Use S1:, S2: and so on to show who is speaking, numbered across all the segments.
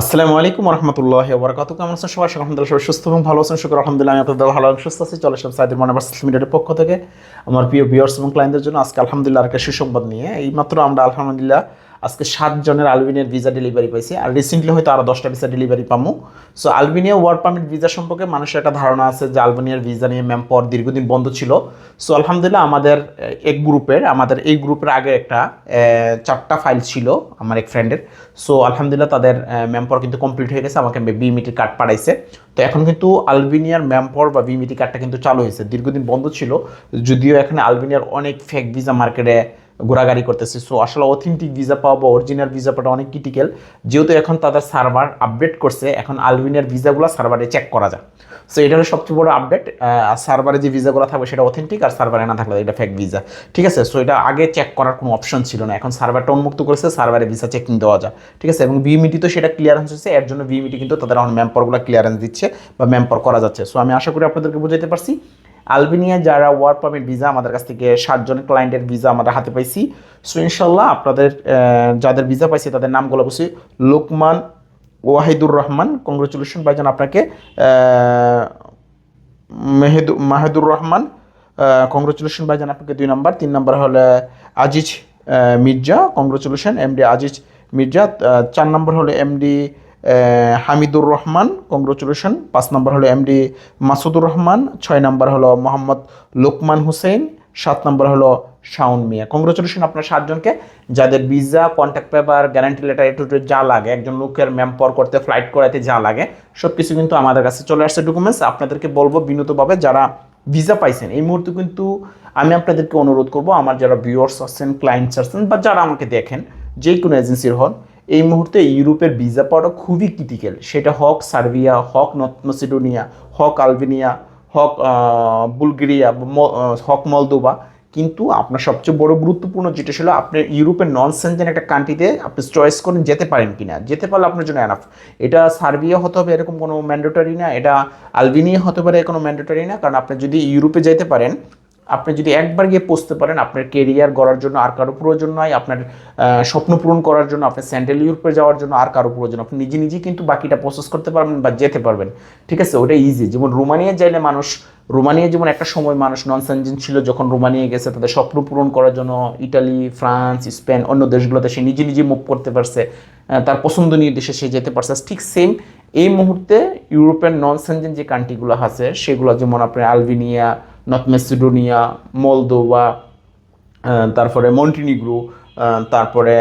S1: আসসালামু আলাইকুম রহমতুল্লাহ বরকাত কেমন আছেন সবাই? আলহামদুলিল্লাহ, সবাই সুস্থ এবং ভালো আছেন। শুক্র আলহামদুলিল্লাহ, আমি আপনাদের ভালো এবং সুস্থ আছি। চলে আসলাম সাইদের সোশ্যাল মিডিয়ার পক্ষ থেকে। আমার প্রিয় ভিউয়ার্স এবং ক্লায়েন্টদের জন্য আজকে আলহামদুলিল্লাহ একটা সুসংবাদ নিয়ে। এইমাত্র আমরা আলহামদুলিল্লাহ আজকে সাতজনের আলবিনিয়ার ভিসা ডেলিভারি পাইছি। আর রিসেন্টলি হয়তো আরও দশটা ভিসা ডেলিভারি পামু। So Albania work permit visa সম্পর্কে মানুষের একটা ধারণা আছে যে আলবেনিয়ার ভিসা নিয়ে ম্যাম পর দীর্ঘদিন বন্ধ ছিল। সো আলহামদুলিল্লাহ আমাদের এক গ্রুপের, আমাদের এই গ্রুপের আগে একটা চারটা ফাইল ছিল আমার এক ফ্রেন্ডের সো আলহামদুলিল্লাহ তাদের ম্যামপর কিন্তু কমপ্লিট হয়ে গেছে, আমাকে বিমিটির কার্ড পাঠাইছে। তো এখন কিন্তু আলবেনিয়ার ম্যামপর বা বিমিটি কার্ডটা কিন্তু চালু হয়েছে। দীর্ঘদিন বন্ধ ছিল, যদিও এখানে আলবেনিয়ার অনেক ফেক ভিসা মার্কেটে ঘোরাঘাড়ি করতেছে। সো আসলে অথেন্টিক ভিসা পাওয়া বা অরিজিনাল ভিসা পাওয়া অনেক ক্রিটিক্যাল যেহেতু এখন তাদের সার্ভার আপডেট করছে, এখন আলবেনিয়ার ভিসাগুলো সার্ভারে চেক করা যায়। সো এটা হলো সবচেয়ে বড় আপডেট সার্ভারে যে ভিসাগুলো থাকবে সেটা অথেন্টিক আর সার্ভারে না থাকলে এটা ফেক ভিসা ঠিক আছে? সো এটা আগে চেক করার কোনো অপশন ছিল না। এখন সার্ভারটা উন্মুক্ত করেছে সার্ভারে ভিসা চেকিং দেওয়া যায়। ঠিক আছে? এবং ভিমিটি তো সেটা ক্লিয়ারেন্স হচ্ছে এর জন্য ভিমিটি কিন্তু তাদের এখন ম্যাম্পরগুলো ক্লিয়ারেন্স দিচ্ছে বা ম্যাম্পর করা যাচ্ছে। সো আমি আশা করি আপনাদেরকে বুঝাইতে পারছি। আলবেনিয়া যারা ওয়ার্ক পারমিট ভিসা আমাদের কাছ থেকে সাতজন ক্লায়েন্টের ভিসা আমরা হাতে পাইছি। সো ইনশাল্লাহ আপনাদের যাদের ভিসা পাইছি তাদের নামগুলো বলছি। লোকমান ওয়াহিদুর রহমান কংগ্রেচুলেশন ভাইজান আপনাকে। মেহেদু, মাহেদুর রহমান কংগ্রেচুলেশন ভাইজান আপনাকে দুই নম্বর। তিন নম্বর হলে আজিজ মির্জা কংগ্রেচুলেশন এমডি আজিজ মির্জা। চার নম্বর হলো এমডি হামিদুর রহমান কংগ্রেচুলেশন পাঁচ নম্বর হলো এমডি মাসুদুর রহমান, ছয় নম্বর হলো মোহাম্মদ লোকমান হুসেন সাত নম্বর হলো শাওন মিয়া। কংগ্রেচুলেশন আপনার সাতজনকে। যাদের visa contact paper guarantee letter এটু যা লাগে, একজন লোকের ম্যাম্পর করতে ফ্লাইট করাতে যা লাগে সব কিছু কিন্তু আমাদের কাছে চলে আসছে ডকুমেন্টস আপনাদেরকে বলব বিনীতভাবে, যারা ভিসা পাইছেন, এই মুহূর্তে কিন্তু আমি আপনাদেরকে অনুরোধ করব, আমার যারা ভিউয়ার্স আছেন ক্লায়েন্টস আছেন, বা যারা আমাকে দেখেন যে কোনো এজেন্সির হন এই মুহূর্তে ইউরোপের ভিসা পাওয়াটা খুবই ক্রিটিক্যাল সেটা হক সার্বিয়া, হক নর্থ মেসিডোনিয়া, হক আলবেনিয়া, হক বুলগেরিয়া হক মলদোবা কিন্তু আপনার সবচেয়ে বড় গুরুত্বপূর্ণ যেটা ছিল, আপনি ইউরোপের নন সেনজেন একটা কান্ট্রিতে আপনি চয়েস করেন যেতে পারেন কিনা। যেতে পারলে আপনার জন্য এনাফ এটা সার্বিয়া হতে হবে, এরকম কোনো ম্যান্ডেটরি না। এটা আলবেনিয়া হতে পারে, কোনো ম্যান্ডেটরি না। কারণ আপনি যদি ইউরোপে যেতে পারেন আপনি যদি একবার গিয়ে পৌঁছতে পারেন, আপনার কেরিয়ার গড়ার জন্য আর কারও প্রয়োজন নয় আপনার স্বপ্ন পূরণ করার জন্য, আপনার সেন্ট্রাল ইউরোপে যাওয়ার জন্য আর কারও প্রয়োজন আপনি নিজে নিজেই কিন্তু বাকিটা প্রসেস করতে পারবেন বা যেতে পারবেন। ঠিক আছে? ওটা ইজি যেমন রোমানিয়া যাইলে মানুষ, রোমানিয়া যেমন একটা সময় মানুষ নন সেনজেন ছিল, যখন রোমানিয়া গেছে, তাদের স্বপ্ন পূরণ করার জন্য ইটালি, ফ্রান্স, স্পেন, অন্য দেশগুলোতে সে নিজে নিজে মুভ করতে পারছে তার পছন্দনীয় দেশে সে যেতে পারছে। ঠিক সেম এই মুহূর্তে ইউরোপের নন সেনজেন যে কান্ট্রিগুলো আছে, সেগুলো যেমন আপনার আলবেনিয়া নর্থ মেসিডোনিয়া, মলদোভা তারপরে মন্টিনিগ্রো তারপরে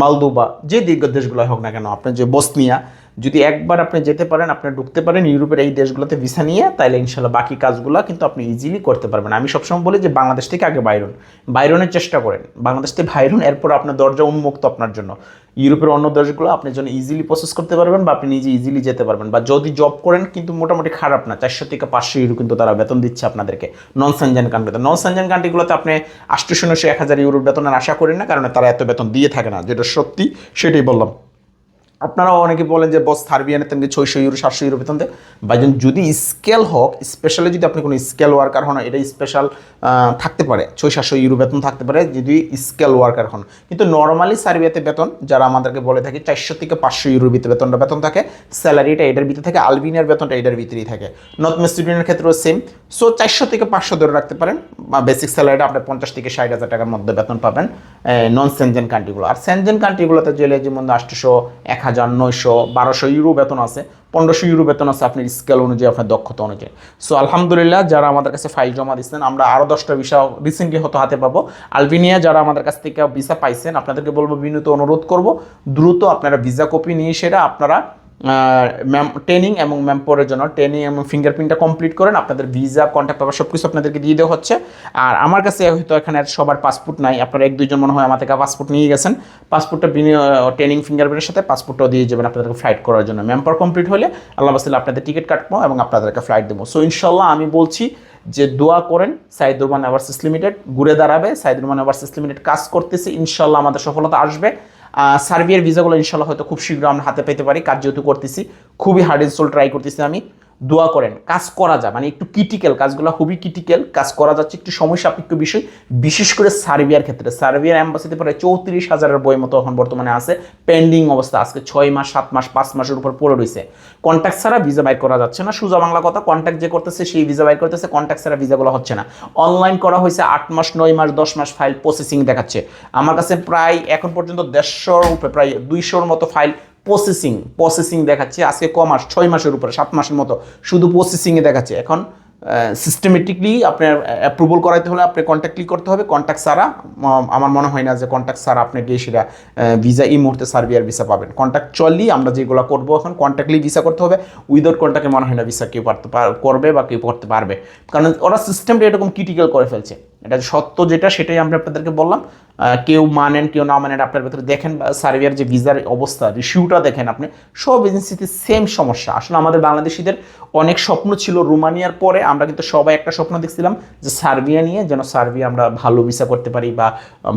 S1: মালদোবা যে দিক দেশগুলো হোক না কেন, আপনার যে বসনিয়া যদি একবার আপনি যেতে পারেন, আপনি ঢুকতে পারেন ইউরোপের এই দেশগুলোতে ভিসা নিয়ে তাহলে ইনশাল্লাহ বাকি কাজগুলো কিন্তু আপনি ইজিলি করতে পারবেন। আমি সবসময় বলি যে বাংলাদেশ থেকে আগে বাইরন। বাইরনের চেষ্টা করেন। বাংলাদেশ থেকে বাইরন, এরপর আপনার দরজা উন্মুক্ত আপনার জন্য। ইউরোপের অন্য দেশগুলো আপনি জন্য ইজিলি প্রসেস করতে পারবেন বা আপনি নিজে ইজিলি যেতে পারবেন। বা যদি জব করেন, কিন্তু মোটামুটি খারাপ না। চারশো থেকে পাঁচশো ইউরো কিন্তু তারা বেতন দিচ্ছে আপনাদেরকে। নন সেনজেন কান্ট্রিতে নন সেনজেন কান্ট্রিগুলোতে আপনি আটশো নশো এক হাজার ইউরোর বেতনের আশা করেন না, কারণ তারা এত বেতন দিয়ে থাকে না। যেটা সত্যি, সেটাই বললাম। আপনারাও অনেকে বলেন যে, বস সার্বিয়ানে তেমনি ছয়শো ইউরো সাতশো ইউরো বেতন দেয়। ভাইজন, যদি স্কেল হোক স্পেশালি যদি আপনি কোনো স্কেল ওয়ার্কার হন, এটা স্পেশাল থাকতে পারে। ছয়, সাতশো ইউরো বেতন থাকতে পারে যদি স্কেল ওয়ার্কার হন। কিন্তু নর্মালি সার্বিয়াতে বেতন, যারা আমাদেরকে বলে থাকে, চারশো থেকে পাঁচশো ইউরোর ভিতরে বেতনটা বেতন থাকে। স্যালারিটা এটার ভিতরে থাকে আলবিনিয়ার বেতনটা এটার ভিতরেই থাকে। নর্থ মেসিডোনিয়ার ক্ষেত্রেও সেম সো চারশো থেকে পাঁচশো ধরে রাখতে পারেন। বা বেসিক স্যালারিটা আপনি পঞ্চাশ থেকে ষাট হাজার টাকার মধ্যে বেতন পাবেন নন সেনজেন কান্ট্রিগুলো আর সেনজেন কান্ট্রিগুলোতে জেলে যেমন আটশোশো এক হাজার নয়শো বারোশো ইউরো বেতন আছে, পনেরোশো ইউরো বেতন আছে আপনার স্কেল অনুযায়ী, আপনার দক্ষতা অনুযায়ী। সো আলহামদুলিল্লাহ, যারা আমাদের কাছে ফাইল জমা দিচ্ছেন, আমরা আরও দশটা ভিসা রিসেন্টলি হতো হাতে পাবো। আলবেনিয়া, যারা আমাদের কাছ থেকে ভিসা পাইছেন, আপনাদেরকে বলব, বিনীত অনুরোধ করব, দ্রুত আপনারা ভিসা কপি নিয়ে সেটা আপনারা ট্রেনিং এবং ম্যাম্পরের জন্য ট্রেনিং এবং ফিঙ্গারপ্রিন্টটা কমপ্লিট করেন, আপনাদের ভিসা কন্ট্যাক্ট পেপার সব কিছু আপনাদেরকে দিয়ে দেওয়া হচ্ছে। আর আমার কাছে হয়তো এখানে সবার পাসপোর্ট নাই, আপনারা এক দুইজন মনে হয় আমার থেকে পাসপোর্ট নিয়ে গেছেন। পাসপোর্টটা ট্রেনিং ফিঙ্গারপ্রিন্টের সাথে পাসপোর্টটাও দিয়ে যাবেন আপনাদেরকে ফ্লাইট করার জন্য। ম্যাম্পার কমপ্লিট হলে আল্লাহ বাসিল আপনাদের টিকিট কাটবো এবং আপনাদেরকে ফ্লাইট দেবো। সো ইনশাল্লাহ আমি বলছি যে দোয়া করেন, সাইদুর রহমান ওভারসিস লিমিটেড ঘুরে দাঁড়াবে, সাইদুর রহমান ওভারসিস লিমিটেড কাজ করতেছে ইনশাল্লাহ আমাদের সফলতা আসবে। সার্বিয়ার ভিসাগুলো ইনশাল্লাহ হয়তো খুব শীঘ্র আমরা হাতে পেতে পারি। কাজ যেহেতু করতেছি। খুবই হার্ড ইনস্টল ট্রাই করতেছি আমি। দোয়া করেন, কাজ করা যায়। মানে একটু ক্রিটিক্যাল কাজগুলো খুবই ক্রিটিক্যাল কাজ করা যাচ্ছে একটু সময় সাপেক্ষ বিষয়, বিশেষ করে সার্বিয়ার ক্ষেত্রে। সার্বিয়ার অ্যাম্বাসিতে প্রায় চৌত্রিশ হাজারের বই মতো এখন বর্তমানে আছে। পেন্ডিং অবস্থা, আজকে ছয় মাস, সাত মাস, পাঁচ মাসের উপর পড়ে রয়েছে। কন্ট্যাক্ট ছাড়া ভিসা বাইর করা যাচ্ছে না। সোজা বাংলা কথা কন্ট্যাক্ট যে করতেছে, সেই ভিসা বাইর করতেছে কন্ট্যাক্ট ছাড়া ভিসাগুলো হচ্ছে না। অনলাইন করা হয়েছে, আট মাস, নয় মাস, দশ মাস ফাইল প্রসেসিং দেখাচ্ছে। আমার কাছে প্রায় এখন পর্যন্ত দেড়শোর উপরে, প্রায় দুইশোর মতো ফাইল প্রসেসিং প্রসেসিং দেখাচ্ছে। আজকে ক মাস? ছয় মাসের উপরে, সাত মাসের মতো। শুধু প্রসেসিংয়ে দেখাচ্ছে। এখন সিস্টেমেটিকলি আপনার অ্যাপ্রুভাল করাইতে হলে আপনি কন্ট্যাক্টলি করতে হবে। কন্ট্যাক্ট ছাড়া আমার মনে হয় না যে কন্ট্যাক্ট ছাড়া আপনি গিয়ে সেটা ভিসা এই মুহূর্তে সার্বিয়ার ভিসা পাবেন। কন্ট্যাক্ট চললি, আমরা যেগুলো করব এখন কন্ট্যাক্টলি ভিসা করতে হবে। উইদাউট কন্ট্যাক্টে মনে হয় না ভিসা কেউ পারতে পার- করবে বা কেউ করতে পারবে। কারণ ওরা সিস্টেমটা এরকম ক্রিটিক্যাল করে ফেলছে। এটা সত্য যেটা, সেটাই আমরা আপনাদেরকে বললাম। কেউ মানেন, কেউ না মানেন, আপনার ভেতরে দেখেন সার্বিয়ার যে ভিসার অবস্থা রিসিউটা দেখেন আপনি, সব এজেন্সিতে সেম সমস্যা। আসলে আমাদের বাংলাদেশিদের অনেক স্বপ্ন ছিল রোমানিয়ার পরে আমরা কিন্তু সবাই একটা স্বপ্ন দেখছিলাম যে সার্বিয়া নিয়ে যেন সার্বিয়া আমরা ভালো ভিসা করতে পারি বা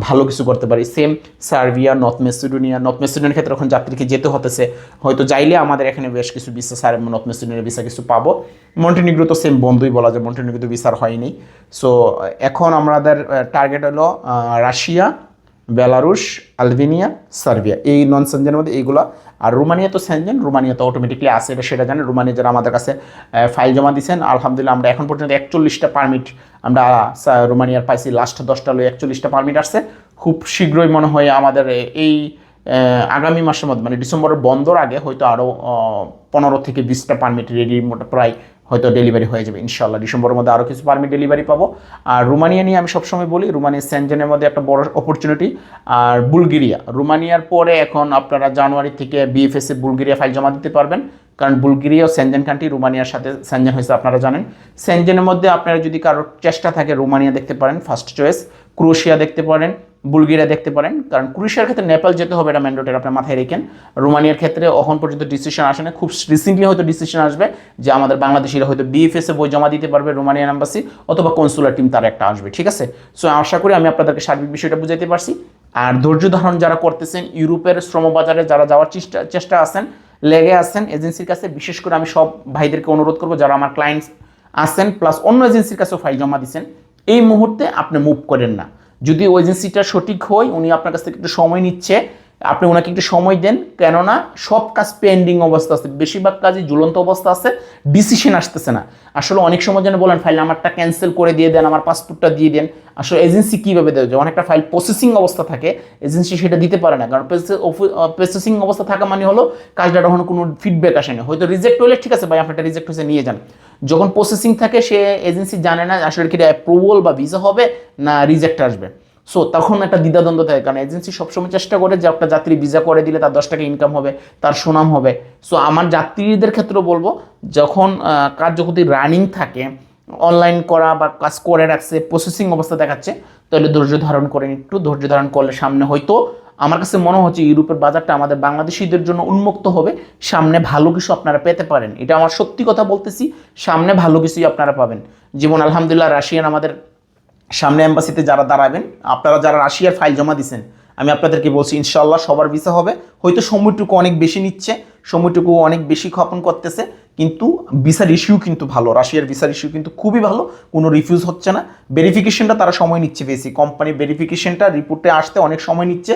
S1: ভালো কিছু করতে পারি। Same Serbia north Macedonia north মেসিডোনিয়ার ক্ষেত্রে এখন যাত্রীকে যেতে হতেছে। হয়তো চাইলে আমাদের এখানে বেশ কিছু ভিসা সার নর্থ মেসিডোনিয়ার ভিসা কিছু পাবো। মন্টেনিগ্রো তো সেম বন্ধুই বলা যায় মন্টেনিগ্রো তো ভিসার হয়নি। সো এখন আমাদের টার্গেট হলো রাশিয়া বেলারুশ, আলবেনিয়া, সার্বিয়া। এই নন সেনজেনের মধ্যে এইগুলা, আর রোমানিয়া তো সেনজেন রোমানিয়া তো অটোমেটিকলি আসে এটা সেটা জানেন। রোমানিয়া যারা আমাদের কাছে ফাইল জমা দিয়েছেন আলহামদুলিল্লাহ আমরা এখন পর্যন্ত একচল্লিশটা পারমিট আমরা রোমানিয়ার পাইছি। লাস্ট দশটা হলো একচল্লিশটা পারমিট আসছে। খুব শীঘ্রই মনে হয় আমাদের এই আগামী মাসের মধ্যে মানে ডিসেম্বরের বন্ধর আগে হয়তো আরও পনেরো থেকে বিশটা পারমিট রেডি মোটা প্রায় হয়তো ডেলিভারি হয়ে যাবে ইনশাল্লাহ ডিসেম্বরের মধ্যে আরও কিছু পারমিট ডেলিভারি পাবো। আর রুমানিয়া নিয়ে আমি সবসময় বলি, রোমানিয়া সেন্টেনের মধ্যে একটা বড় অপরচুনিটি আর বুলগেরিয়া, রুমানিয়ার পরে এখন আপনারা জানুয়ারি থেকে বিএফএসে বুলগেরিয়া ফাইল জমা দিতে পারবেন। কারণ বুলগেরিয়া ও সেনজেন কান্ট্রি, রোমানিয়ার সাথে সেনজেন হয়েছে, আপনারা জানেন। সেনজেনের মধ্যে আপনারা যদি কারোর চেষ্টা থাকে, রোমানিয়া দেখতে পারেন ফার্স্ট চয়েস ক্রোশিয়া দেখতে পারেন, বুলগেরিয়া দেখতে পারেন। কারণ ক্রোয়েশিয়ার ক্ষেত্রে নেপাল যেতে হবে, এটা ম্যান্ডেটের আপনার মাথায় রেখেন। রোমানিয়ার ক্ষেত্রে এখন পর্যন্ত ডিসিশন আসে না খুব রিসেন্টলি হয়তো ডিসিশন আসবে যে আমাদের বাংলাদেশিরা হয়তো বিএফএসে বই জমা দিতে পারবে রোমানিয়ান এম্বাসি অথবা কনসুলার টিম তার একটা আসবে, ঠিক আছে? সো আশা করি আমি আপনাদেরকে সার্বিক বিষয়টা বুঝাইতে পারছি। আর ধৈর্য ধারণ যারা করতেছেন, ইউরোপের শ্রমবাজারে যারা যাওয়ার চেষ্টা চেষ্টা আছেন লেগে আছেন এজেন্সির কাছে, বিশেষ করে আমি সব ভাইদেরকে অনুরোধ করব, যারা আমার ক্লায়েন্টস আসেন প্লাস অন্য এজেন্সির কাছেও ফাইল জমা দিচ্ছেন এই মুহূর্তে আপনি মুভ করেন না। যদি ওই এজেন্সিটা সঠিক হয়, উনি আপনার কাছ থেকে একটু সময় নিচ্ছে আপনি ওনাকে একটু সময় দেন, কেননা সব কাজ পেন্ডিং অবস্থা আছে। বেশিরভাগ কাজই ঝুলন্ত অবস্থা আছে ডিসিশন আসতেছে না। আসলে অনেক সময় যেন বলেন, ফাইল আমারটা ক্যান্সেল করে দিয়ে দেন, আমার পাসপোর্টটা দিয়ে দেন। আসলে এজেন্সি কীভাবে দেবে যখন একটা ফাইল প্রসেসিং অবস্থা থাকে এজেন্সি সেটা দিতে পারে না। কারণ প্রসেসিং অবস্থা থাকা মানে হলো, কাজটা তখন কোনো ফিডব্যাক আসেনি হয়তো রিজেক্ট হলে ঠিক আছে ভাই আপনারটা রিজেক্ট হয়েছে, নিয়ে যান। যখন প্রসেসিং থাকে, সে এজেন্সি জানে না আসলে কি অ্যাপ্রুভাল বা ভিসা হবে, না রিজেক্ট আসবে। সো তখন একটা দ্বিধাদ্বন্দ্ব থাকে কারণ এজেন্সি সবসময় চেষ্টা করে যে একটা যাত্রী ভিসা করে দিলে তার দশ টাকা ইনকাম হবে তার সুনাম হবে। সো আমার যাত্রীদের ক্ষেত্রেও বলব যখন আহ, কার্যকরী রানিং থাকে অনলাইন করা বা কাজ করে রাখছে প্রসেসিং অবস্থা দেখাচ্ছে তাহলে ধৈর্য ধারণ করেন একটু ধৈর্য ধারণ করলে সামনে হয়তো আমার কাছে মনে হচ্ছে ইউরোপের বাজারটা আমাদের বাংলাদেশিদের জন্য উন্মুক্ত হবে সামনে ভালো কিছু আপনারা পেতে পারেন। এটা আমার সত্যি কথা বলতেছি সামনে ভালো কিছুই আপনারা পাবেন। যেমন আলহামদুলিল্লাহ রাশিয়ান আমাদের সামনে অ্যাম্বাসিতে যারা দাঁড়াবেন, আপনারা যারা রাশিয়ার ফাইল জমা দিচ্ছেন আমি আপনাদেরকে বলছি ইনশাল্লাহ সবার ভিসা হবে। হয়তো সময়টুকু অনেক বেশি নিচ্ছে সময়টুকু অনেক বেশি ক্ষপন করতেছে, কিন্তু ভিসার ইস্যু কিন্তু ভালো। রাশিয়ার ভিসার ইস্যু কিন্তু খুবই ভালো, কোনো রিফিউজ হচ্ছে না। ভেরিফিকেশনটা তারা সময় নিচ্ছে বেশি। কোম্পানি ভেরিফিকেশনটা রিপোর্টে আসতে অনেক সময় নিচ্ছে,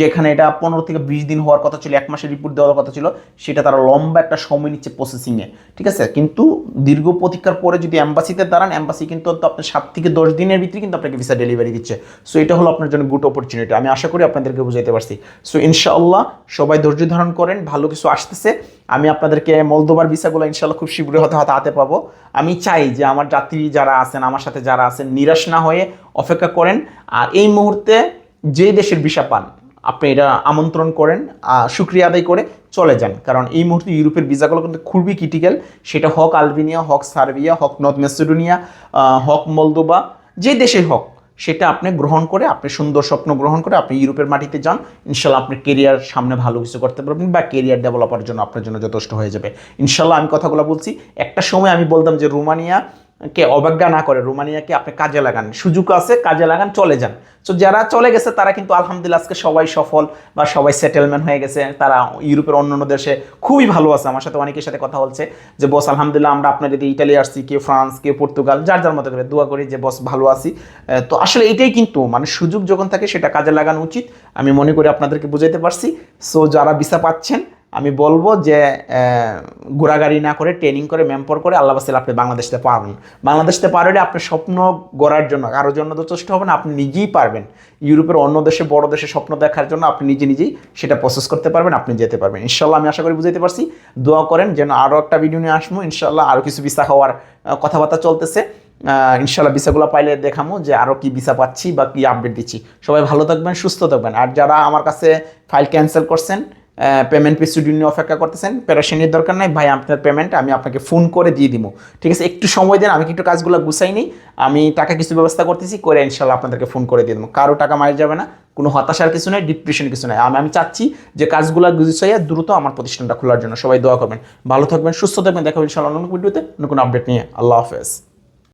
S1: যেখানে এটা পনেরো থেকে বিশ দিন হওয়ার কথা ছিল, এক মাসের রিপোর্ট দেওয়ার কথা ছিল, সেটা তারা লম্বা একটা সময় নিচ্ছে প্রসেসিংয়ে ঠিক আছে? কিন্তু দীর্ঘ প্রতীক্ষার পরে যদি অ্যাম্বাসিতে দাঁড়ান অ্যাম্বাসি কিন্তু আপনার সাত থেকে দশ দিনের ভিতরে কিন্তু আপনাকে ভিসা ডেলিভারি দিচ্ছে। সো এটা হলো আপনার জন্য গুড অপরচুনিটি আমি আশা করি আপনাদেরকে বুঝাইতে পারছি। সো ইনশাআল্লাহ সবাই ধৈর্য ধারণ করেন, ভালো কিছু আসতেছে আমি আপনাদেরকে মলদোবার ভিসাগুলো ইনশাল্লাহ খুব শীঘ্রই হতে হতে হাতে পাবো। আমি চাই যে আমার যাত্রী যারা আছেন আমার সাথে যারা আছেন নিরাশ না হয়ে অপেক্ষা করেন। আর এই মুহূর্তে যে দেশের ভিসা পান আপনি এটা আমন্ত্রণ করেন আহ, শুক্রিয়া আদায় করে চলে যান। কারণ এই মুহূর্তে ইউরোপের ভিসাগুলো কিন্তু খুবই ক্রিটিক্যাল। সেটা হক আলবেনিয়া হক সার্বিয়া হক নর্থ মেসিডোনিয়া হক মলদোবা যে দেশে হোক সেটা আপনি গ্রহণ করে, আপনি সুন্দর স্বপ্ন গ্রহণ করে আপনি ইউরোপের মাটিতে যান, ইনশাল্লাহ আপনি কেরিয়ার সামনে ভালো কিছু করতে পারবেন বা কেরিয়ার ডেভেলপার জন্য আপনার জন্য যথেষ্ট হয়ে যাবে। ইনশাল্লাহ আমি কথাগুলো বলছি। একটা সময় আমি বলতাম যে রোমানিয়া কে অবজ্ঞা না করে, রোমানিয়াকে আপনি কাজে লাগান। সুযোগ আছে, কাজে লাগান, চলে যান। তো যারা চলে গেছে, তারা কিন্তু আলহামদুলিল্লাহ আজকে সবাই সফল বা সবাই সেটেলমেন্ট হয়ে গেছে। তারা ইউরোপের অন্য অন্য দেশে খুবই ভালো আছে। আমার সাথে অনেকের সাথে কথা বলছে যে, বস, আলহামদুলিল্লাহ আমরা আপনার যদি ইটালি আসছি, কেউ ফ্রান্স, কেউ পর্তুগাল, যার যার মতো করে দোয়া করি যে, বস, ভালো আছি। তো আসলে এটাই কিন্তু মানে সুযোগ যখন থাকে সেটা কাজে লাগানো উচিত। আমি মনে করি আপনাদেরকে বুঝাইতে পারছি। সো যারা ভিসা পাচ্ছেন আমি বলব যে ঘোরাগাড়ি না করে ট্রেনিং করে ম্যাম্পর করে আল্লাহ বাসিল আপনি বাংলাদেশতে পারবেন। বাংলাদেশতে পারলে আপনি স্বপ্ন গড়ার জন্য, কারোর জন্য তো চেষ্টা হবে না, আপনি নিজেই পারবেন। ইউরোপের অন্য দেশে, বড় দেশে স্বপ্ন দেখার জন্য আপনি নিজে নিজেই সেটা প্রসেস করতে পারবেন, আপনি যেতে পারবেন। ইনশাল্লাহ আমি আশা করি বুঝাইতে পারছি। দোয়া করেন যেন আরও একটা ভিডিও নিয়ে আসব ইনশাল্লাহ আরও কিছু ভিসা হওয়ার কথাবার্তা চলতেছে। ইনশাল্লাহ ভিসাগুলো পাইলে দেখামো যে আরও কি ভিসা পাচ্ছি বা কি আপডেট দিচ্ছি। সবাই ভালো থাকবেন, সুস্থ থাকবেন। আর যারা আমার কাছে ফাইল ক্যান্সেল করছেন পেমেন্ট পিসিডি নিয়ে অপেক্ষা করতেছেন। প্যারাশনের দরকার নাই। ভাই, আপনার পেমেন্ট আমি আপনাকে ফোন করে দিয়ে দিব। ঠিক আছে? একটু সময় দেন, আমি একটু কাজগুলো গুছাই নিই। আমি টাকা কিছু ব্যবস্থা করতেছি, করে ইনশাল্লাহ আপনাদেরকে ফোন করে দিয়ে দেবো। কারও টাকা মারা যাবে না। কোনো হতাশার কিছু নয় ডিপ্রেশন কিছু নয় আমি আমি চাচ্ছি যে কাজগুলো গুছাইয়া দ্রুত আমার প্রতিষ্ঠানটা খোলার জন্য। সবাই দোয়া করবেন। ভালো থাকবেন, সুস্থ থাকবেন। দেখা হবে ইনশাল্লাহ অন্য ভিডিওতে নতুন আপডেট নিয়ে। আল্লাহ হাফেজ।